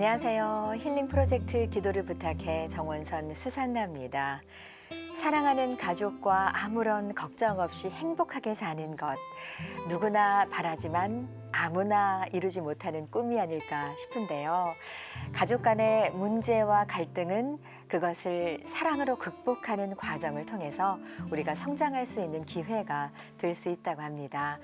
안녕하세요. 힐링 프로젝트 기도를 부탁해 정원선 수산나입니다. 사랑하는 가족과 아무런 걱정 없이 행복하게 사는 것. 누구나 바라지만 아무나 이루지 못하는 꿈이 아닐까 싶은데요. 가족 간의 문제와 갈등은 그것을 사랑으로 극복하는 과정을 통해서 우리가 성장할 수 있는 기회가 될 수 있다고 합니다.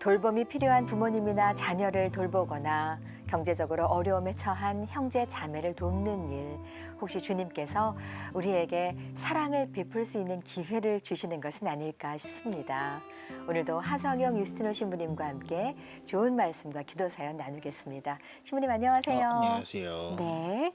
돌봄이 필요한 부모님이나 자녀를 돌보거나 경제적으로 어려움에 처한 형제 자매를 돕는 일 혹시 주님께서 우리에게 사랑을 베풀 수 있는 기회를 주시는 것은 아닐까 싶습니다. 오늘도 하성영 유스티노 신부님과 함께 좋은 말씀과 기도 사연 나누겠습니다. 신부님 안녕하세요. 어, 안녕하세요. 네.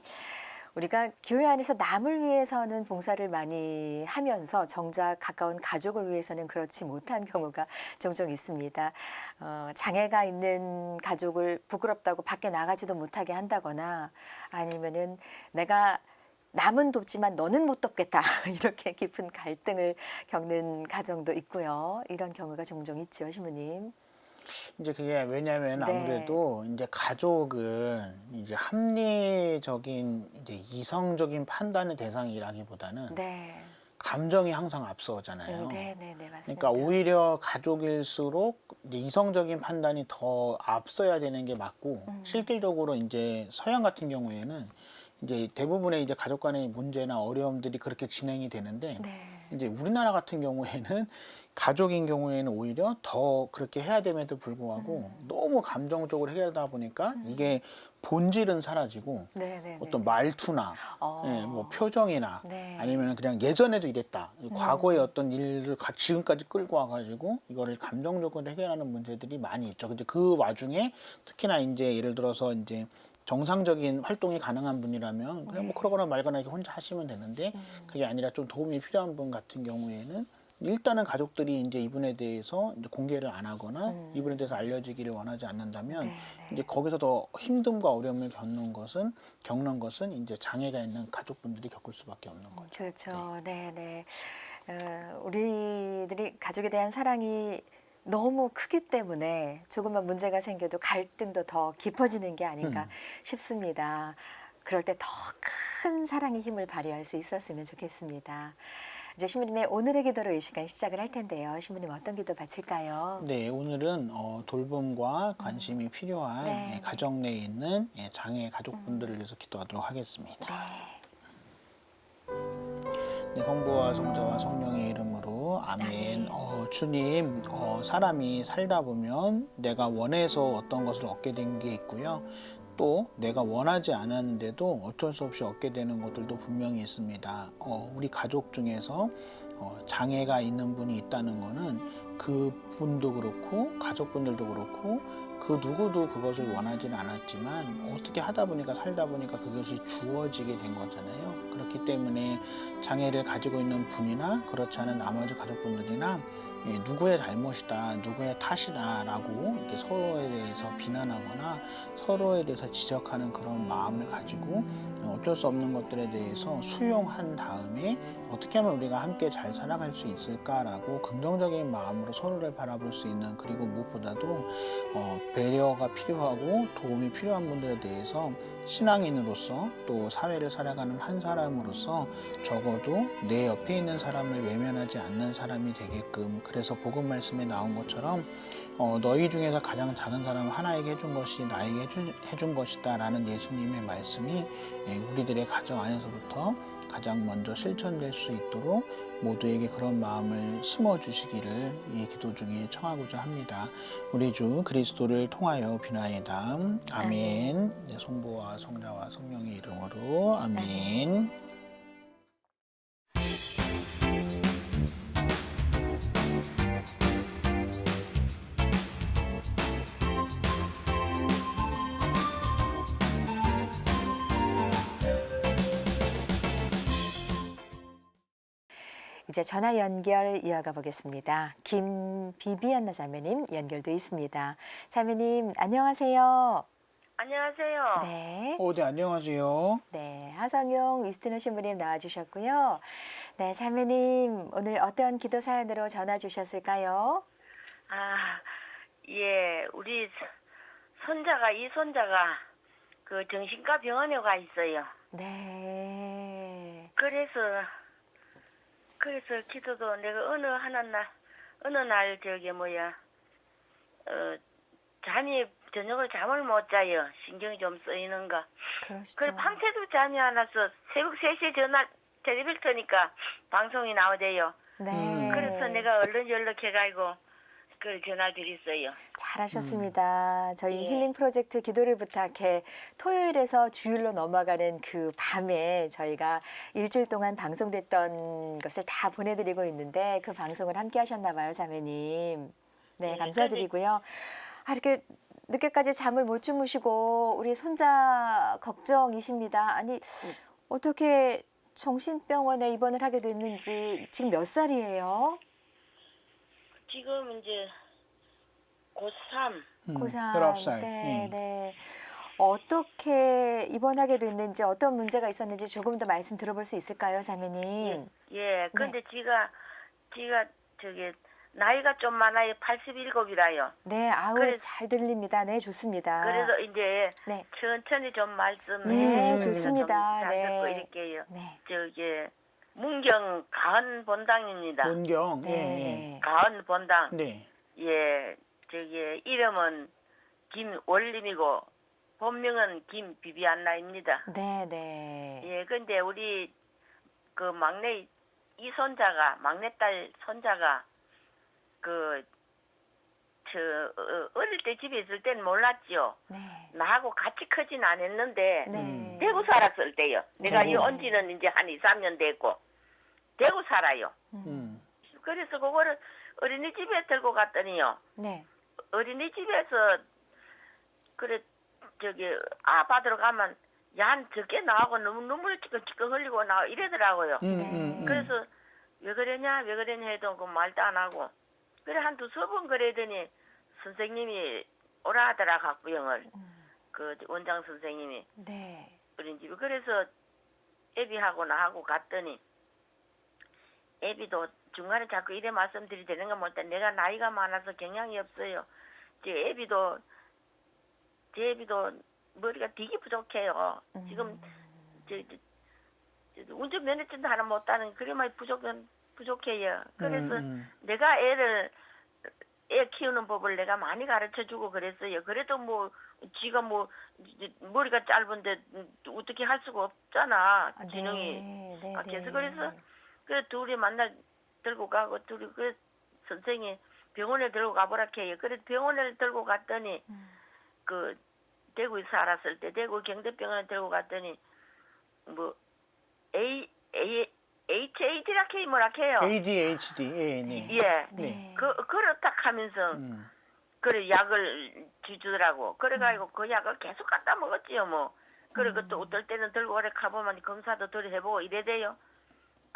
우리가 교회 안에서 남을 위해서는 봉사를 많이 하면서 정작 가까운 가족을 위해서는 그렇지 못한 경우가 종종 있습니다. 어, 장애가 있는 가족을 부끄럽다고 밖에 나가지도 못하게 한다거나 아니면은 내가 남은 돕지만 너는 못 돕겠다 이렇게 깊은 갈등을 겪는 가정도 있고요. 이런 경우가 종종 있죠, 신부님. 이제 그게 왜냐하면 네. 아무래도 이제 가족은 이제 합리적인 이제 이성적인 판단의 대상이라기보다는 네, 감정이 항상 앞서잖아요. 음, 네, 네, 네, 맞습니다. 그러니까 오히려 가족일수록 이제 이성적인 판단이 더 앞서야 되는 게 맞고 음. 실질적으로 이제 서양 같은 경우에는 이제 대부분의 이제 가족 간의 문제나 어려움들이 그렇게 진행이 되는데 네, 이제 우리나라 같은 경우에는 가족인 경우에는 오히려 더 그렇게 해야 됨에도 불구하고 음. 너무 감정적으로 해결하다 보니까 이게 본질은 사라지고 네, 네, 어떤 네. 말투나 어. 예, 뭐 표정이나 네. 아니면 그냥 예전에도 이랬다. 음. 과거의 어떤 일을 가- 지금까지 끌고 와가지고 이거를 감정적으로 해결하는 문제들이 많이 있죠. 근데 그 와중에 특히나 이제 예를 들어서 이제 정상적인 활동이 가능한 분이라면 그냥 뭐 그러거나 말거나 이렇게 혼자 하시면 되는데 음. 그게 아니라 좀 도움이 필요한 분 같은 경우에는 일단은 가족들이 이제 이분에 대해서 이제 공개를 안 하거나 이분에 대해서 알려지기를 원하지 않는다면 음. 네, 네. 이제 거기서 더 힘듦과 어려움을 겪는 것은 겪는 것은 이제 장애가 있는 가족분들이 겪을 수밖에 없는 거죠. 그렇죠. 네, 네. 어, 우리들이 가족에 대한 사랑이 너무 크기 때문에 조금만 문제가 생겨도 갈등도 더 깊어지는 게 아닌가 음. 싶습니다. 그럴 때 더 큰 사랑의 힘을 발휘할 수 있었으면 좋겠습니다. 이제 신부님의 오늘의 기도로 이 시간 시작을 할 텐데요. 신부님 어떤 기도 바칠까요? 네, 오늘은 어, 돌봄과 관심이 필요한 네. 예, 가정 내에 있는 예, 장애 가족분들을 위해서 기도하도록 하겠습니다. 네, 성부와 성자와 성령의 이름으로 아멘. 어, 주님, 어, 사람이 살다 보면 내가 원해서 어떤 것을 얻게 된 게 있고요. 또 내가 원하지 않았는데도 어쩔 수 없이 얻게 되는 것들도 분명히 있습니다. 어, 우리 가족 중에서 어, 장애가 있는 분이 있다는 거는 그 분도 그렇고 가족분들도 그렇고 그 누구도 그것을 원하지는 않았지만 어떻게 하다 보니까 살다 보니까 그것이 주어지게 된 거잖아요. 그렇기 때문에 장애를 가지고 있는 분이나 그렇지 않은 나머지 가족분들이나 예, 누구의 잘못이다, 누구의 탓이다라고 이렇게 서로에 대해서 비난하거나 서로에 대해서 지적하는 그런 마음을 가지고 어쩔 수 없는 것들에 대해서 수용한 다음에 어떻게 하면 우리가 함께 잘 살아갈 수 있을까라고 긍정적인 마음으로 서로를 바라볼 수 있는 그리고 무엇보다도 어, 배려가 필요하고 도움이 필요한 분들에 대해서 신앙인으로서 또 사회를 살아가는 한 사람으로서 적어도 내 옆에 있는 사람을 외면하지 않는 사람이 되게끔 그래서 복음 말씀에 나온 것처럼 어, 너희 중에서 가장 작은 사람 하나에게 해준 것이 나에게 해준, 해준 것이다 라는 예수님의 말씀이 예, 우리들의 가정 안에서부터 가장 먼저 실천될 수 있도록 모두에게 그런 마음을 심어 주시기를 이 기도 중에 청하고자 합니다. 우리 주 그리스도를 통하여 비나이다. 아멘. 네, 성부와 성자와 성령의 이름으로 아멘. 이제 전화 연결 이어가 보겠습니다. 김비비안나 자매님 연결돼 있습니다. 자매님 안녕하세요. 안녕하세요. 네. 어, 네, 안녕하세요. 네, 하성용 유스티너 신부님 나와주셨고요. 네, 자매님 오늘 어떤 기도 사연으로 전화 주셨을까요? 아, 예, 우리 손자가 이 손자가 그 정신과 병원에 가 있어요. 네. 그래서 그래서 기도도 내가 어느 하나 날 어느 날 저기 뭐야 어 잠이 저녁을 잠을 못 자요. 신경이 좀 쓰이는가. 그러시죠. 그래 밤새도 잠이 안 와서 새벽 3시에 전화 텔레비를 트니까 방송이 나오대요. 네. 음. 그래서 내가 얼른 연락해가지고 그 전화 드렸어요. 잘하셨습니다. 저희 예. 힐링 프로젝트 기도를 부탁해 토요일에서 주일로 넘어가는 그 밤에 저희가 일주일 동안 방송됐던 것을 다 보내드리고 있는데 그 방송을 함께 하셨나 봐요, 자매님. 네, 네, 감사드리고요. 아, 이렇게 늦게까지 잠을 못 주무시고 우리 손자 걱정이십니다. 아니, 어떻게 정신병원에 입원을 하게 됐는지 지금 몇 살이에요? 지금 이제 고3 음, 고3. 19살. 네, 예. 네. 어떻게 입원하게 됐는지 어떤 문제가 있었는지 조금 더 말씀 들어볼 수 있을까요, 자매님? 예, 근데 지가 지가 저기 나이가 좀 많아요. 87이라요. 네, 아우 그래- 잘 들립니다. 네, 좋습니다. 그래서 이제 네. 천천히 좀 말씀 네, 음. 좋습니다. 잘 네. 듣고 이럴게요. 네. 저기 문경 가은 본당입니다. 문경. 예, 네. 가은 본당. 예. 네. 예, 저기 이름은 김원림이고 본명은 김비비안나입니다. 네, 네. 예, 근데 우리 그 막내 이 손자가 막내딸 손자가 그 저 어, 어릴 때 집에 있을 땐 몰랐죠. 네. 나하고 같이 크진 않았는데 네. 음. 대구 살았을 때요. 내가 네. 이 온 지는 이제 한 2, 3년 됐고 대구 살아요. 음. 그래서 그거를 어린이집에 들고 갔더니요. 네. 어린이집에서 그래 저기 아 받으러 가면 얀 적게 나오고 너무 눈물 찌끔찌끔 흘리고 나 이러더라고요. 음, 네. 음, 음. 그래서 왜 그러냐 왜 그러냐 해도 그 말도 안 하고 그래 한 두세 번 그러더니 선생님이 오라 하더라 학부형을 그 원장 선생님이 네. 어린이집에 그래서 애비하고 나하고 갔더니 애비도 중간에 자꾸 이래 말씀드리되는 건 못해 내가 나이가 많아서 경향이 없어요. 제 애비도 제 애비도 머리가 되게 부족해요. 지금 저, 저, 저 운전 면허증도 하나 못 따는 그래만 부족 부족해요. 그래서 음, 음. 내가 애를 애 키우는 법을 내가 많이 가르쳐 주고 그랬어요. 그래도 뭐 지가 뭐 머리가 짧은데 어떻게 할 수가 없잖아. 아, 지능이 네, 네, 박혀서 네. 그래서 그 둘이 만나 들고 가고 둘이 그 선생이 병원에 들고 가보라 해요. 그래 병원에 들고 갔더니 음. 그 대구에 살았을 때 대구 경대병원에 들고 갔더니 뭐 A A HAD라 K 뭐라 해요. ADHD. 예, 네. 예. 네. 그 그렇다 하면서 음. 그래 약을 주더라고. 그래가지고 그 약을 계속 갖다 먹었지요 뭐. 그리고 또 어떨 때는 들고 오래 가보면 검사도 덜 해보고 이래대요.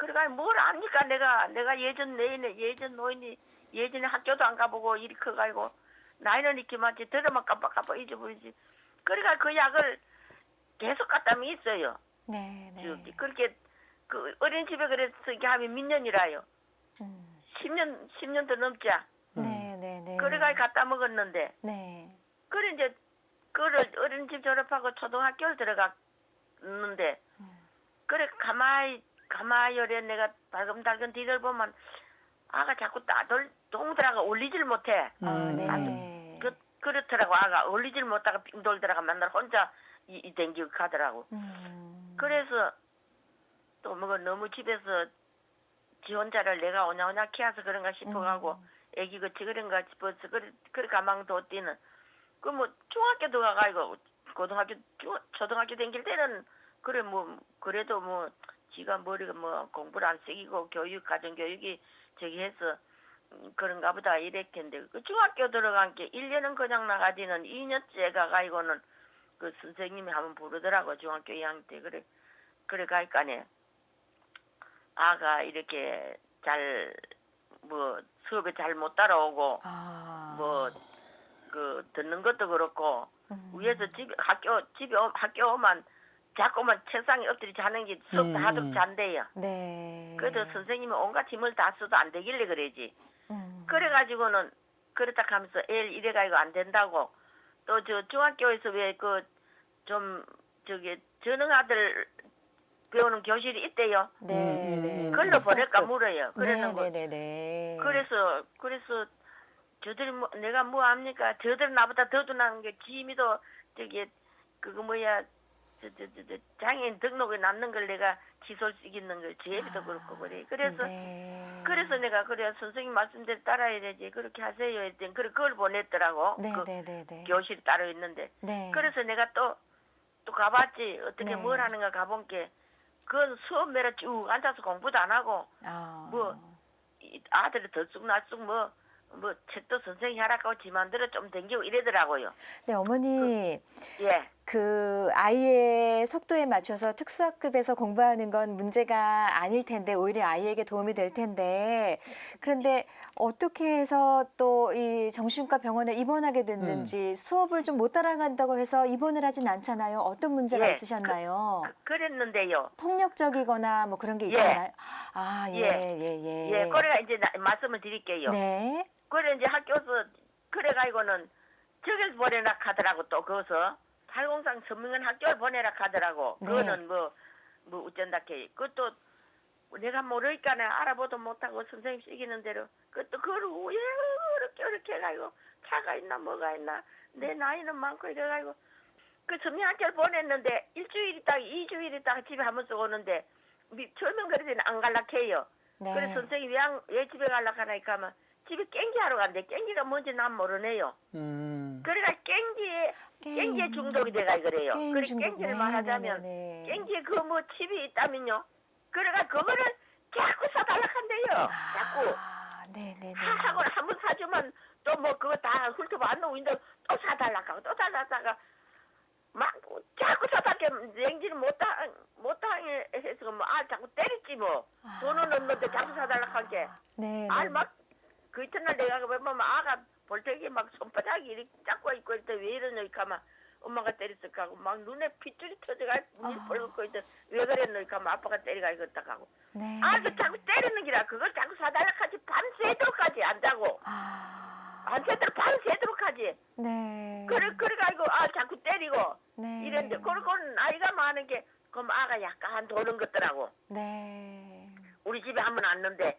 그래가지고 뭘 압니까 내가 내가 예전 내인에 예전 노인이 예전에 학교도 안 가보고 이리 커가지고 나이는 이렇게 많지 들으면 깜빡깜빡 잊어버리지. 그러니까 그 약을 계속 갖다 먹었어요. 네, 네. 쭉. 그렇게 그 어린이집에 그래서 이게 하면 몇 년이라요. 음. 10년 10년도 넘자. 네, 네, 네. 그래가 갖다 먹었는데 네. 그래 이제 그를 어린이집 졸업하고 초등학교를 들어갔는데 그래 가마이 가마열에 내가 달금달금 뒤돌보면 아가 자꾸 따돌 동들아가 올리질 못해. 아, 음, 네. 그 그렇더라고 아가 올리질 못하가 빙 돌다가 맨날 혼자 이, 이 댕기고 가더라고. 음. 그래서 또 뭐가 너무 집에서 지 혼자를 내가 오냐오냐 키워서 그런가 싶어가고 애기 그치 그런가 싶어서 그래 그래 가망 뒀디는 그 뭐 중학교도 가가지고 고등학교 중- 초등학교 댕길 때는 그래 뭐 그래도 뭐 지가 머리가 뭐 공부를 안 새기고 교육 가정 교육이 저기 해서 음, 그런가 보다 이랬겠는데 그 중학교 들어간 게 1년은 그냥 나가지는 2년째 가가지고는 그 선생님이 한번 부르더라고 중학교 2학년 때 그래 그래 가니까네 아가 이렇게 잘 뭐 수업에 잘 못 따라오고 아. 뭐그 듣는 것도 그렇고 음. 위에서 집 학교 집에 오- 학교 오면 자꾸만 책상에 엎드려 자는 게 수업 다 음, 하도 음. 잔대요. 네. 그래도 선생님이 온갖 힘을 다 써도 안 되길래 그래지. 음. 그래가지고는 그렇다 하면서 애를 이래가지고 안 된다고 또 저 중학교에서 왜 그 좀 저기 전능 아들 배우는 교실이 있대요. 네, 음, 음, 네. 음. 걸로 특수학급. 보낼까 물어요. 네, 그러는 거. 네, 네, 네. 그래서 그래서 저들이 뭐 내가 뭐 합니까? 저들 나보다 더도 나는 게 지미도 저기 그거 뭐야 장애인 등록에 남는 걸 내가 지설 수 있는 걸 제비도 그렇고 그래. 그래서 네. 그래서 내가 그래 선생님 말씀대로 따라야 되지 그렇게 하세요 했더니 그래 그걸 보냈더라고. 네, 그 네, 네, 네. 교실이 따로 있는데. 네. 그래서 내가 또 또 가봤지 어떻게 네. 뭘 하는가 가본 게 그건 수업 매라 쭉 앉아서 공부도 안 하고 아. 뭐이 아들이 들쑥날쑥 뭐, 뭐, 책도 선생님이 하라고 지 만들어 좀 댕기고 이러더라고요. 네, 어머니. 예. 그 아이의 속도에 맞춰서 특수학급에서 공부하는 건 문제가 아닐 텐데 오히려 아이에게 도움이 될 텐데 그런데 어떻게 해서 또 이 정신과 병원에 입원하게 됐는지 수업을 좀 못 따라간다고 해서 입원을 하진 않잖아요. 어떤 문제가 예, 있으셨나요? 그, 그랬는데요. 폭력적이거나 뭐 그런 게 예. 있었나요? 아, 예, 예. 예, 예. 예, 그래가 이제 나- 말씀을 드릴게요. 네. 그래 이제 학교에서 그래가지고는 저길 보내라 하더라고 또 거기서 팔공상 선명한 학교를 보내라 하더라고. 네. 그거는 뭐, 뭐 어쩐다케. 그것도 내가 모르니까는 알아보도 못하고 선생님 시키는 대로 그것도 그걸 왜 어렵게 어렵게 해가지고 차가 있나 뭐가 있나 내 나이는 많고 이래가지고 그 선명학교를 보냈는데 일주일 있다가 이주일 있다가 집에 한 번씩 오는데 미- 설명거리더니 안 갈락해요. 네. 그래서 선생님이 왜, 안- 왜 집에 갈라 하니까 하면 집에 깽기 하러 간대. 깽기가 뭔지 난 모르네요. 음. 그러니까 깽기에 게임. 깽기에 중독이 돼가 그래요. 게임 그래 중독. 깽기를 네, 말하자면 네, 네, 네. 깽기에 그뭐 칩이 있다면요. 그래가 그거를 자꾸 사달라 한대요. 자꾸 아, 네, 네, 네. 하고 한 번 사주면 또 뭐 그거 다 훑어봐 안 놓는데 또 사달라 하고 또 사달라다가 막 자꾸 사달게 냉지를 못하 못하게 해서 뭐아 자꾸 때렸지 뭐 돈은 없는데 자꾸 사달라 하게 네, 네. 알막 그 이튿날 내가 보면 아가 볼때기 막 손바닥이 이렇게 잡고 있고 이때 왜 이러냐 이렇게 하면 엄마가 때렸을까 하고 막 눈에 핏줄이 터져가 눈이 아. 벌겋고 있때 왜 이렇게 하면 아빠가 때리가 이랬다 하고. 네. 아그 자꾸 때리는 기라. 그걸 자꾸 사달라 하지 밤새도록까지 안 자고. 아, 안 새도록 밤새도록 하지. 네. 그래 그래가지고 아 자꾸 때리고. 네. 이랬는데 그리고 나이가 많은 게 그럼 아가 약간 도는 것더라고. 네. 우리 집에 한 번 왔는데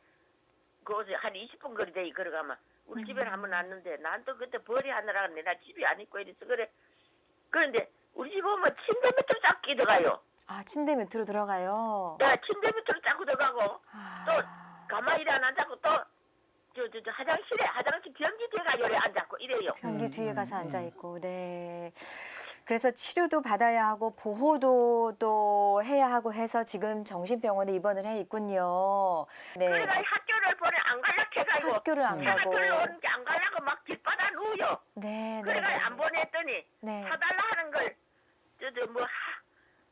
그곳에 한 20분 거리 돼 걸어가면 우리 집에 한번 왔는데 난 또 그때 벌이 하느라 내가 집이 안 있고 이래서 그래 그런데 우리 집 오면 침대 밑으로 자꾸 끼들어가요 아, 침대 밑으로 들어가요. 야 침대 밑으로 자꾸 들어가고 아, 가만히 안 앉았고 또 저 저 저 화장실에 화장실 변기 뒤에 가 요래 앉았고 이래요 변기 음, 뒤에 음, 가서 음. 앉아 있고, 네. 그래서 치료도 받아야 하고 보호도 또 해야 하고 해서 지금 정신병원에 입원을 해 있군요. 네. 그래가 학교 를 보내 안 갈라 해가지고 학교를 안 내가 가고. 들러오는 게안 가려고 막 길바다 누워요 네, 네. 그래가 네. 안 보냈더니 네. 사달라 하는 걸 저저뭐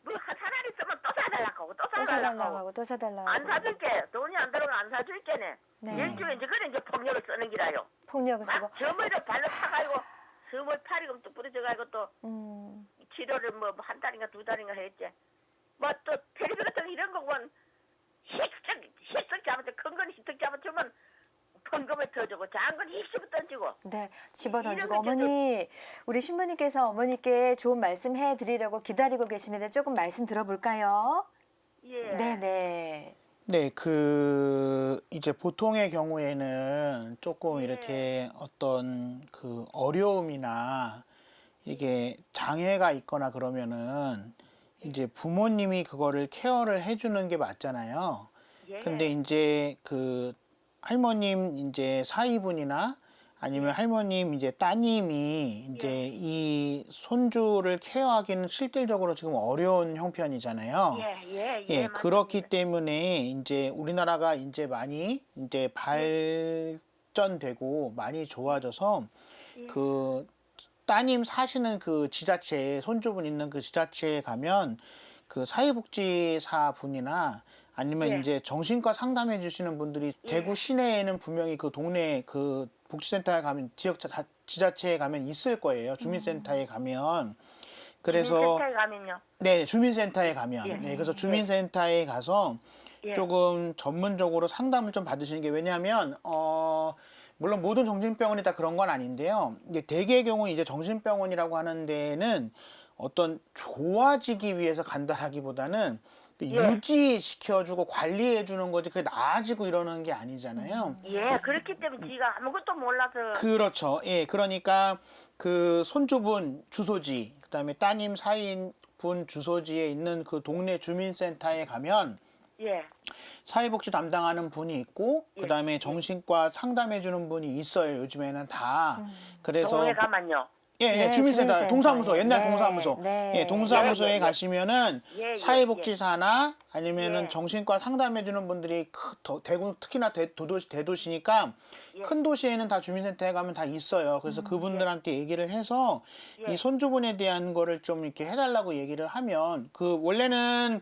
뭐 사달라 있으면 또 사달라고 하고 또 또 사달라고 사달라고 하고 또 사달라고 안 하고. 사줄게 돈이 안 들어오면 안 사줄게네 네. 일주일에 이제 그래 이제 폭력을 쓰는 기라요 폭력을 쓰고. 막 저머리를 발로 차가지고 스물 팔이금 또 부러져가지고 또 음. 치료를 뭐 한 달인가 두 달인가 했지 뭐 또 텔레비 같은 거 이런 거보면 희석 희석 잡아서 큰 건 희석 잡아주면 건 희석 던지고 네, 집어 던지고 이러면 저도- 어머니 우리 신부님께서 어머니께 좋은 말씀 해 드리려고 기다리고 계시는데 조금 말씀 들어볼까요? 예 네, 네. 네, 그 이제 보통의 경우에는 조금 네. 이렇게 어떤 그 어려움이나 이게 장애가 있거나 그러면은 이제 부모님이 그거를 케어를 해주는 게 맞잖아요. 예. 근데 이제 그 할머님 이제 사위분이나 아니면 할머님 이제 따님이 이제 이 손주를 케어하기는 실질적으로 지금 어려운 형편이잖아요. 예, 예, 예, 맞습니다. 그렇기 때문에 이제 우리나라가 이제 많이 이제 발전되고 많이 좋아져서 예. 그 따님 사시는 그 지자체 손주분 있는 그 지자체에 가면 그 사회복지사 분이나 아니면 예. 이제 정신과 상담해 주시는 분들이 대구 시내에는 분명히 그 동네 그 복지센터에 가면 지역 자- 지자체에 가면 있을 거예요. 주민센터에 가면 그래서 주민센터에 가면요. 네, 주민센터에 가면. 예. 네, 그래서 주민센터에 가서 예. 조금 전문적으로 상담을 좀 받으시는 게 왜냐하면 어 물론 모든 정신병원이 다 그런 건 아닌데요. 이게 대개의 경우 이제 정신병원이라고 하는 데는 어떤 좋아지기 위해서 간다라기보다는 그 예. 유지시켜주고 관리해주는 거지 그게 나아지고 이러는 게 아니잖아요. 예, 그렇기 때문에 지가 아무것도 몰라서 그렇죠. 예, 그러니까 그 손주분 주소지, 그다음에 따님 사인분 주소지에 있는 그 동네 주민센터에 가면 예, 사회복지 담당하는 분이 있고 예. 그다음에 정신과 상담해 주는 분이 있어요. 요즘에는 다. 그래서 동네 가만요. 예, 예, 네, 주민센터, 주민센터. 동사무소, 옛날 네, 동사무소. 네. 예, 동사무소에 예, 예, 예. 가시면은 예, 예, 사회복지사나 아니면은 예. 정신과 상담해 주는 분들이 크, 더, 대구 특히나 대, 도시, 대도시니까 예. 큰 도시에는 다 주민센터에 가면 다 있어요. 음, 그래서 그분들한테 얘기를 해서 예. 이 손주분에 대한 거를 좀 이렇게 해달라고 얘기를 하면 그 원래는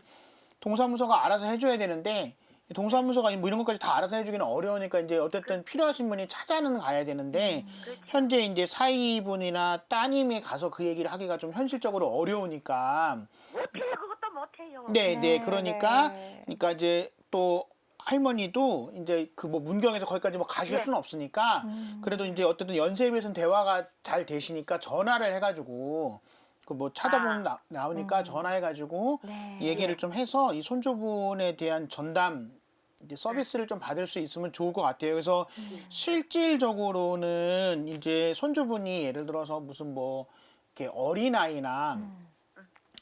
동사무소가 알아서 해줘야 되는데 이 동사무소가 뭐 이런 것까지 다 알아서 해주기는 어려우니까 이제 어쨌든 필요하신 분이 찾아는 가야 되는데 그렇죠. 현재 이제 사위분이나 따님이 가서 그 얘기를 하기가 좀 현실적으로 어려우니까 못해요, 그것도 못해요. 네, 네, 네, 그러니까 네. 그러니까 이제 또 할머니도 이제 그 뭐 문경에서 거기까지 뭐 가실 네. 수는 없으니까 음. 그래도 이제 어쨌든 연세에 비해서는 대화가 잘 되시니까 전화를 해가지고 그 뭐 찾아보면 나, 나오니까 전화해가지고 음. 네. 얘기를 좀 해서 이 손주분에 대한 전담 이제 서비스를 좀 받을 수 있으면 좋을 것 같아요. 그래서 실질적으로는 이제 손주분이 예를 들어서 무슨 뭐 이렇게 어린아이나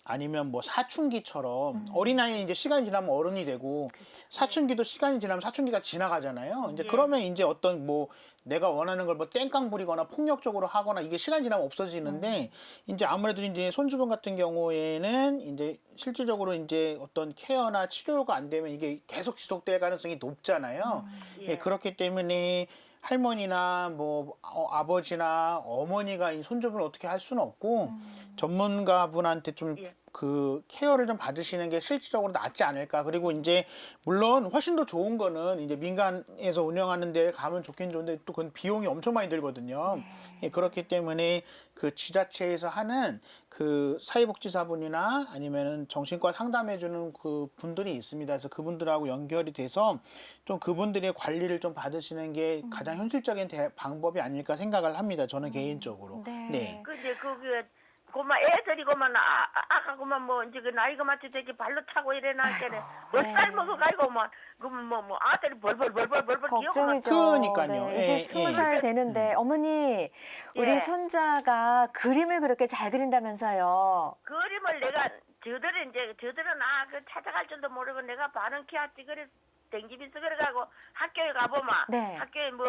아니면 뭐 사춘기처럼 어린아이는 이제 시간이 지나면 어른이 되고 사춘기도 시간이 지나면 사춘기가 지나가잖아요. 이제 예. 그러면 이제 어떤 뭐 내가 원하는 걸 뭐 땡깡 부리거나 폭력적으로 하거나 이게 시간 지나면 없어지는데 이제 아무래도 이제 손주분 같은 경우에는 이제 실질적으로 이제 어떤 케어나 치료가 안 되면 이게 계속 지속될 가능성이 높잖아요. 예. 예, 그렇기 때문에 할머니나 뭐 어, 아버지나 어머니가 이 손주분을 어떻게 할 수는 없고 전문가분한테 좀 예. 그 케어를 좀 받으시는 게 실질적으로 낫지 않을까. 그리고 이제 물론 훨씬 더 좋은 거는 이제 민간에서 운영하는 데 가면 좋긴 좋은데 또 그건 비용이 엄청 많이 들거든요. 예, 그렇기 때문에 그 지자체에서 하는 그 사회복지사분이나 아니면은 정신과 상담해주는 그 분들이 있습니다. 그래서 그분들하고 연결이 돼서 좀 그분들의 관리를 좀 받으시는 게 가장 현실적인 대- 방법이 아닐까 생각을 합니다. 저는 개인적으로. 네. 근데 그게 그만 애들이 그만 아, 아, 아까 그만 뭐 이제 그 나이가 맞춰 되게 발로 차고 이래나 때는 몇살 먹어 가지고 뭐 그만 뭐뭐 아들이 벌벌벌벌벌벌 걱정이죠. 그러니까요. 네, 예, 이제 예. 스무 살 되는데 어머니 우리 예. 손자가 그림을 그렇게 잘 그린다면서요. 그림을 내가 저들은 이제 저들은 아그 찾아갈 줄도 모르고 내가 반은 키웠지 그래 댕기면서 그래가고 학교에 가보면 네. 학교에 뭐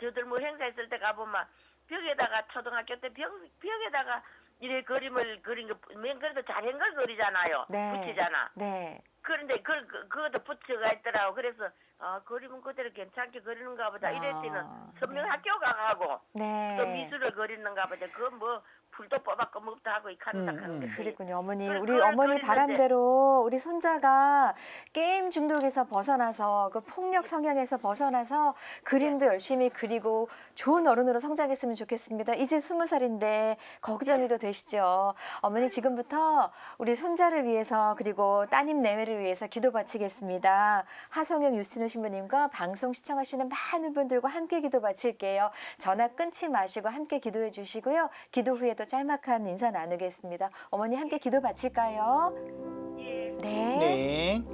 저들 뭐 행사 있을 때 가보면 벽에다가 초등학교 때 벽 벽에다가 이래 그림을 그린 거맨 그래도 잘한 걸 그리잖아요 네. 붙이잖아 네. 그런데 그, 그 그것도 붙여가 있더라고 그래서 아 그림은 그대로 괜찮게 그리는가 보다 아, 이랬더니 선명 네. 학교 가가고 네. 또 미술을 그리는가 보다 그뭐 풀도 뽑았고 뭐도 하고 이 음, 하는 음. 거 그랬군요. 어머니, 그- 우리 그걸 어머니. 바람대로 우리 손자가 게임 중독에서 벗어나서 그 폭력 성향에서 벗어나서 그림도 열심히 그리고 좋은 어른으로 성장했으면 좋겠습니다. 이제 스무 살인데 걱정이 더 되시죠. 어머니 지금부터 우리 손자를 위해서 그리고 따님 내외를 위해서 기도 바치겠습니다. 하성영 유스누 신부님과 방송 시청하시는 많은 분들과 함께 기도 바칠게요. 전화 끊지 마시고 함께 기도해 주시고요. 기도 후에도 짤막한 인사 나누겠습니다. 어머니 함께 기도 바칠까요? 예. 네. 네.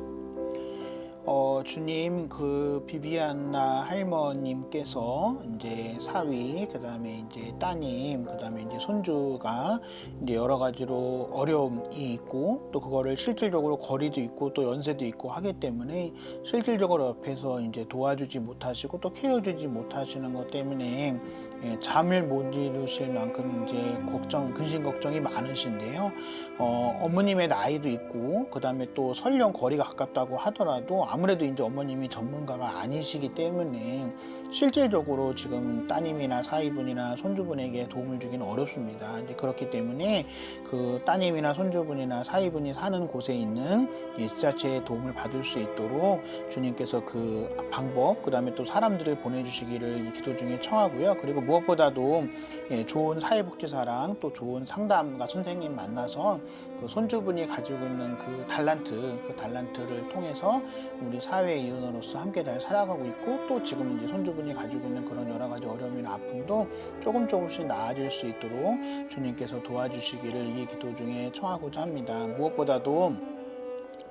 어, 주님, 그 비비안나 할머님께서 이제 사위, 그 다음에 이제 따님, 그 다음에 이제 손주가 이제 여러 가지로 어려움이 있고 또 그거를 실질적으로 거리도 있고 또 연세도 있고 하기 때문에 실질적으로 옆에서 이제 도와주지 못하시고 또 케어주지 못하시는 것 때문에 예, 잠을 못 이루실 만큼 이제 걱정, 근심 걱정이 많으신데요. 어, 어머님의 나이도 있고 그 다음에 또 설령 거리가 가깝다고 하더라도 아무래도 이제 어머님이 전문가가 아니시기 때문에 실질적으로 지금 따님이나 사위분이나 손주분에게 도움을 주기는 어렵습니다. 이제 그렇기 때문에 그 따님이나 손주분이나 사위분이 사는 곳에 있는 이 지자체의 도움을 받을 수 있도록 주님께서 그 방법 그 다음에 또 사람들을 보내주시기를 이 기도 중에 청하고요. 그리고 무엇보다도 예, 좋은 사회복지사랑 또 좋은 상담가 선생님 만나서 그 손주분이 가지고 있는 그 달란트, 그 달란트를 통해서 우리 사회의 일원으로서 함께 잘 살아가고 있고 또 지금 이제 손주분이 가지고 있는 그런 여러 가지 어려움이나 아픔도 조금 조금씩 나아질 수 있도록 주님께서 도와주시기를 이 기도 중에 청하고자 합니다. 무엇보다도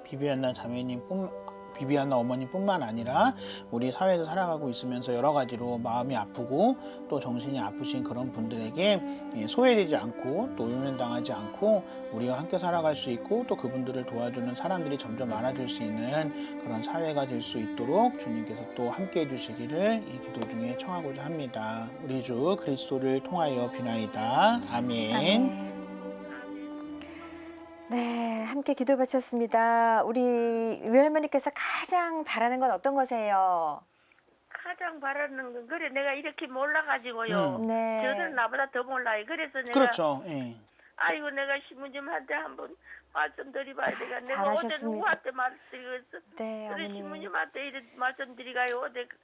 비비안나 자매님 뿐 비비안나 어머니뿐만 아니라 우리 사회에서 살아가고 있으면서 여러 가지로 마음이 아프고 또 정신이 아프신 그런 분들에게 예, 소외되지 않고 또 외면당하지 않고 우리가 함께 살아갈 수 있고 또 그분들을 도와주는 사람들이 점점 많아질 수 있는 그런 사회가 될 수 있도록 주님께서 또 함께 해주시기를 이 기도 중에 청하고자 합니다. 우리 주 그리스도를 통하여 비나이다. 아멘. 아멘. 네, 함께 기도 바쳤습니다. 우리 외할머니께서 가장 바라는 건 어떤 거세요? 가장 바라는 건 그래 내가 이렇게 몰라가지고요. 음. 네. 저들은 나보다 더 몰라요. 그래서 내가 그렇죠. 예. 아이고 내가 신부님한테 한번 말씀드려봐야 되가 내가 어제 잘하셨습니다. 누구한테 말씀드리겠어? 네, 그래 어머니. 신부님한테 이래 말씀드리가요. 어제 그-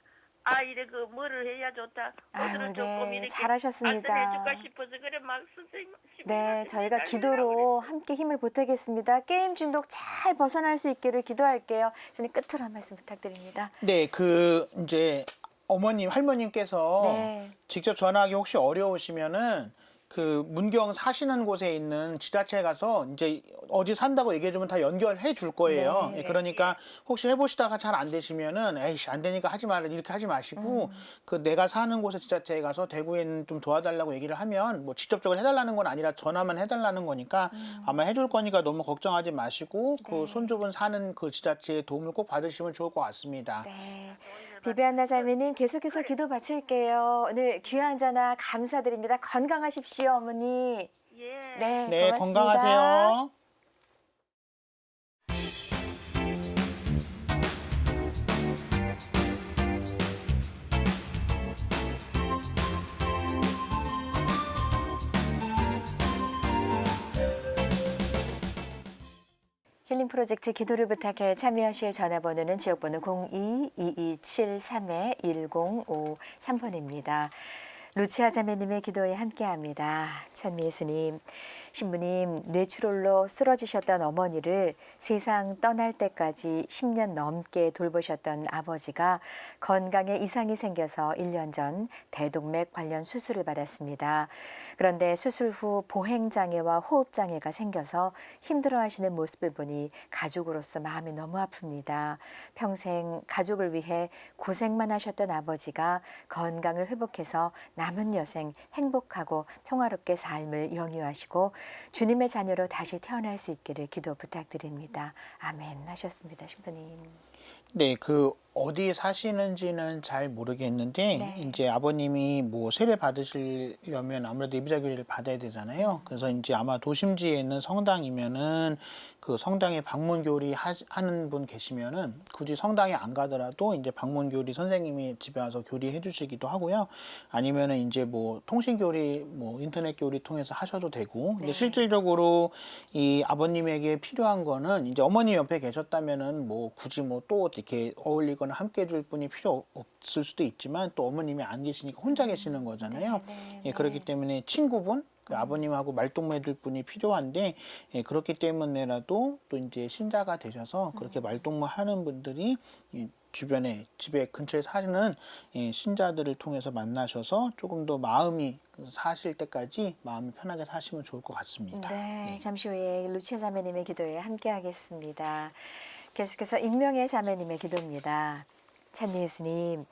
아 이래 그 뭐를 해야 좋다. 아유, 오늘은 네, 조금 이렇게 잘하셨습니다. 싶어서 그래 막 선생님. 네, 저희가 기도로 함께 힘을 보태겠습니다. 게임 중독 잘 벗어날 수 있기를 기도할게요. 주님 끝으로 한 말씀 부탁드립니다. 네, 그 이제 어머님, 할머님께서 네. 직접 전화하기 혹시 어려우시면은 그 문경 사시는 곳에 있는 지자체에 가서 이제 어디 산다고 얘기해주면 다 연결해 줄 거예요. 네, 예, 네. 그러니까 혹시 해보시다가 잘 안 되시면은 에이씨 안 되니까 하지 말라 이렇게 하지 마시고 음. 그 내가 사는 곳에 지자체에 가서 대구에는 좀 도와달라고 얘기를 하면 뭐 직접적으로 해달라는 건 아니라 전화만 해달라는 거니까 음. 아마 해줄 거니까 너무 걱정하지 마시고 네. 그 손주분 사는 그 지자체의 도움을 꼭 받으시면 좋을 것 같습니다. 네. 비비안나 자매님 계속해서 기도 바칠게요. 오늘 귀한 전화 감사드립니다. 건강하십시오, 어머니. 예. 네, 네, 고맙습니다. 건강하세요. 힐링 프로젝트 기도를 부탁해 참여하실 전화번호는 지역번호 02-2273-1053번입니다. 루치아 자매님의 기도에 함께합니다. 찬미 예수님, 신부님 뇌출혈로 쓰러지셨던 어머니를 세상 떠날 때까지 10년 넘게 돌보셨던 아버지가 건강에 이상이 생겨서 1년 전 대동맥 관련 수술을 받았습니다. 그런데 수술 후 보행 장애와 호흡 장애가 생겨서 힘들어하시는 모습을 보니 가족으로서 마음이 너무 아픕니다. 평생 가족을 위해 고생만 하셨던 아버지가 건강을 회복해서 남은 여생 행복하고 평화롭게 삶을 영유하시고 주님의 자녀로 다시 태어날 수 있기를 기도 부탁드립니다. 아멘 하셨습니다, 신부님. 네, 그 어디 사시는지는 잘 모르겠는데 네. 이제 아버님이 뭐 세례 받으시려면 아무래도 이비자 교리를 받아야 되잖아요. 그래서 이제 아마 도심지에 있는 성당이면은 그 성당에 방문 교리 하, 하는 분 계시면은 굳이 성당에 안 가더라도 이제 방문 교리 선생님이 집에 와서 교리해 주시기도 하고요. 아니면은 이제 뭐 통신 교리 뭐 인터넷 교리 통해서 하셔도 되고 네. 실질적으로 이 아버님에게 필요한 거는 이제 어머니 옆에 계셨다면은 뭐 굳이 뭐 또 이렇게 어울리 거나 함께 해줄 분이 필요 없을 수도 있지만 또 어머님이 안 계시니까 혼자 계시는 거잖아요. 네, 예, 그렇기 때문에 친구분 그 아버님하고 말동무해줄 분이 필요한데 예, 그렇기 때문에라도 또 이제 신자가 되셔서 그렇게 말동무하는 분들이 이 주변에 집에 근처에 사는 예, 신자들을 통해서 만나셔서 조금 더 마음이 사실 때까지 마음이 편하게 사시면 좋을 것 같습니다. 네, 잠시 후에 루치아 자매님의 기도에 함께하겠습니다. 계속해서 익명의 자매님의 기도입니다. 찬미 예수님,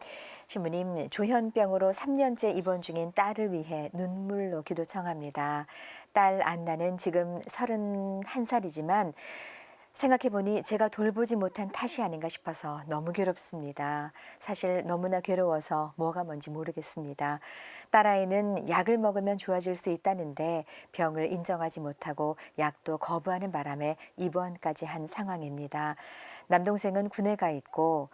신부님 조현병으로 3년째 입원 중인 딸을 위해 눈물로 기도 청합니다. 딸 안나는 지금 31살이지만 생각해보니 제가 돌보지 못한 탓이 아닌가 싶어서 너무 괴롭습니다. 사실 너무나 괴로워서 뭐가 뭔지 모르겠습니다. 딸아이는 약을 먹으면 좋아질 수 있다는데 병을 인정하지 못하고 약도 거부하는 바람에 입원까지 한 상황입니다. 남동생은 군에 가 있고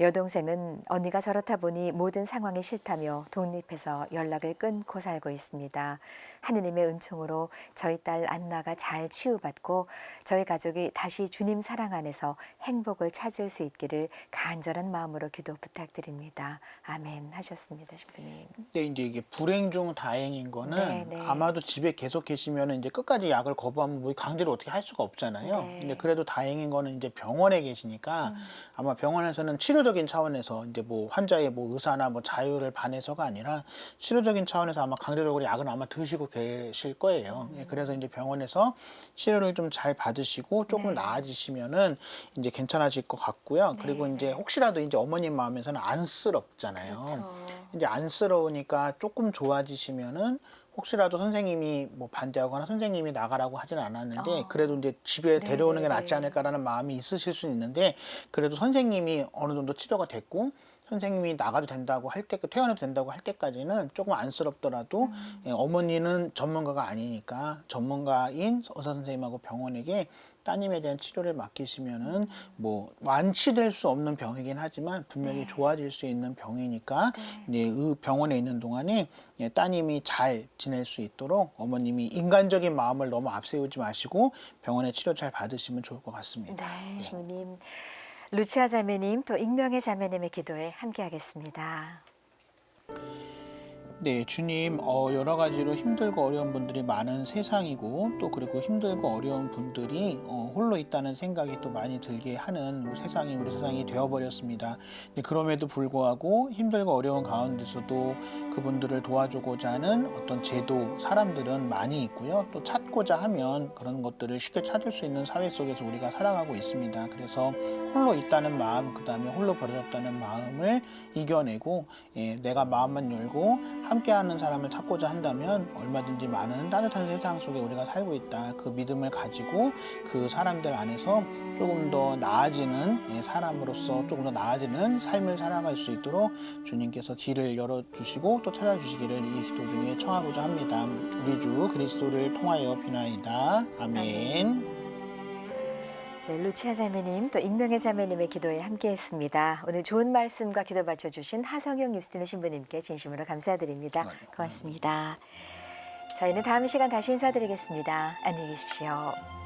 여동생은 언니가 저렇다 보니 모든 상황이 싫다며 독립해서 연락을 끊고 살고 있습니다. 하느님의 은총으로 저희 딸 안나가 잘 치유받고 저희 가족이 다시 주님 사랑 안에서 행복을 찾을 수 있기를 간절한 마음으로 기도 부탁드립니다. 아멘 하셨습니다, 신부님. 근데 이제 이게 불행 중 다행인 거는 네, 네. 아마도 집에 계속 계시면 이제 끝까지 약을 거부하면 뭐 강제로 어떻게 할 수가 없잖아요. 네. 근데 그래도 다행인 거는 이제 병원에 계시니까 아마 병원에서는 치료 적인 차원에서 이제 뭐 환자의 뭐 의사나 뭐 자유를 반해서가 아니라 치료적인 차원에서 아마 강제적으로 약을 아마 드시고 계실 거예요. 예, 그래서 이제 병원에서 치료를 좀 잘 받으시고 조금 나아지시면은 이제 괜찮아질 것 같고요. 그리고 이제 혹시라도 이제 어머님 마음에서는 안쓰럽잖아요. 그렇죠. 이제 안쓰러우니까 조금 좋아지시면은 혹시라도 선생님이 뭐 반대하거나 선생님이 나가라고 하진 않았는데 그래도 이제 집에 데려오는 게 네, 낫지 네. 않을까라는 마음이 있으실 수 있는데 그래도 선생님이 어느 정도 치료가 됐고 선생님이 나가도 된다고 할 때, 퇴원해도 된다고 할 때까지는 조금 안쓰럽더라도 예, 어머니는 전문가가 아니니까 전문가인 의사 선생님하고 병원에게 따님에 대한 치료를 맡기시면은 뭐 완치될 수 없는 병이긴 하지만 분명히 좋아질 수 있는 병이니까 이제 의 병원에 있는 동안에 예, 따님이 잘 지낼 수 있도록 어머님이 인간적인 마음을 너무 앞세우지 마시고 병원에 치료 잘 받으시면 좋을 것 같습니다. 네, 주님. 루치아 자매님 또 익명의 자매님의 기도에 함께하겠습니다. 네, 주님, 어, 여러 가지로 힘들고 어려운 분들이 많은 세상이고 또 그리고 힘들고 어려운 분들이 어, 홀로 있다는 생각이 또 많이 들게 하는 세상이 우리 세상이 되어버렸습니다. 근데 그럼에도 불구하고 힘들고 어려운 가운데서도 그분들을 도와주고자 하는 어떤 제도, 사람들은 많이 있고요. 또 찾고자 하면 그런 것들을 쉽게 찾을 수 있는 사회 속에서 우리가 살아가고 있습니다. 그래서 홀로 있다는 마음, 그 다음에 홀로 버려졌다는 마음을 이겨내고 예, 내가 마음만 열고 함께하는 사람을 찾고자 한다면 얼마든지 많은 따뜻한 세상 속에 우리가 살고 있다. 그 믿음을 가지고 그 사람들 안에서 조금 더 나아지는 예, 사람으로서 조금 더 나아지는 삶을 살아갈 수 있도록 주님께서 길을 열어주시고 또 찾아주시기를 이 기도 중에 청하고자 합니다. 우리 주 그리스도를 통하여 비나이다. 아멘. 네, 루치아 자매님 또 익명의 자매님의 기도에 함께했습니다. 오늘 좋은 말씀과 기도 받쳐주신 하성영 뉴스팀의 신부님께 진심으로 감사드립니다. 고맙습니다. 저희는 다음 시간 다시 인사드리겠습니다. 안녕히 계십시오.